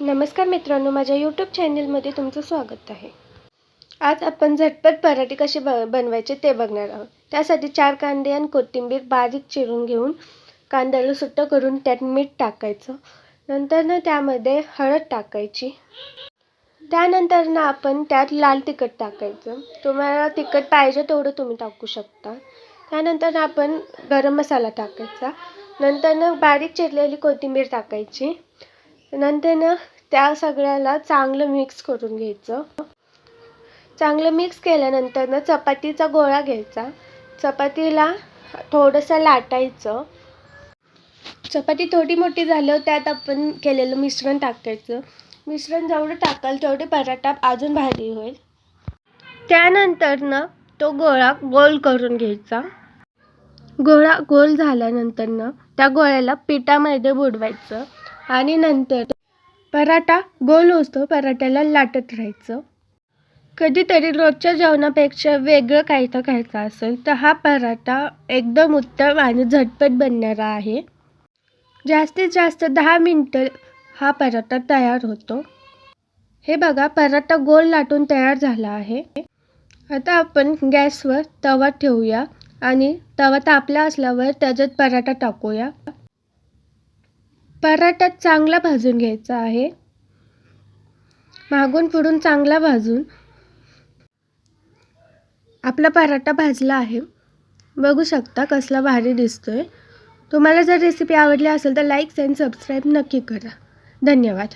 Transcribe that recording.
नमस्कार मित्रांनो माझ्या यूट्यूब चॅनलमध्ये तुमचं स्वागत आहे. आज आपण झटपट पराठे कसे ब बनवायचे ते बघणार आहोत. त्यासाठी चार कांदे आणि कोथिंबीर बारीक चिरून घेऊन कांद्याला सुट्टं करून त्यात मीठ टाकायचं. नंतर ना त्यामध्ये हळद टाकायची. त्यानंतर ना आपण त्यात लाल तिखट टाकायचं. तुम्हाला तिखट पाहिजे तेवढं तुम्ही टाकू शकता. त्यानंतर ना आपण गरम मसाला टाकायचा. नंतर ना बारीक चिरलेली कोथिंबीर टाकायची. नंतर ना त्या सगळ्याला चांगलं मिक्स करून घ्यायचं. चांगलं मिक्स केल्यानंतर ना चपातीचा गोळा घ्यायचा. चपातीला थोडंसं लाटायचं. चपाती थोडी मोठी झाल्यावर त्यात आपण केलेलं मिश्रण टाकायचं. मिश्रण जेवढं टाकाल तेवढे पराठा अजून भारी होईल. त्यानंतर ना तो गोळा गोल करून घ्यायचा. गोळा गोल झाल्यानंतर ना त्या गोळ्याला पिठामध्ये बुडवायचं. आणि नंतर पराठा गोल होतो पराठ्याला लाटत राहायचं. कधीतरी रोजच्या जेवणापेक्षा वेगळं काही तर खायचं असेल तर हा पराठा एकदम उत्तम आणि झटपट बनणारा आहे. जास्तीत जास्त दहा मिनटं हा पराठा तयार होतो. हे बघा पराठा गोल लाटून तयार झाला आहे. आता आपण गॅसवर तवा ठेवूया आणि तवा तापला असल्यावर त्याच्यात पराठा टाकूया. पराठा चांगला भाजून घ्यायचा आहे. मागून पुढून चांगला भाजून आपला पराठा भाजला आहे. बघू शकता कसला भारी दिसतो आहे तुम्हाला जर रेसिपी आवडली असेल तर लाईक्स अँड सबस्क्राईब नक्की करा. धन्यवाद.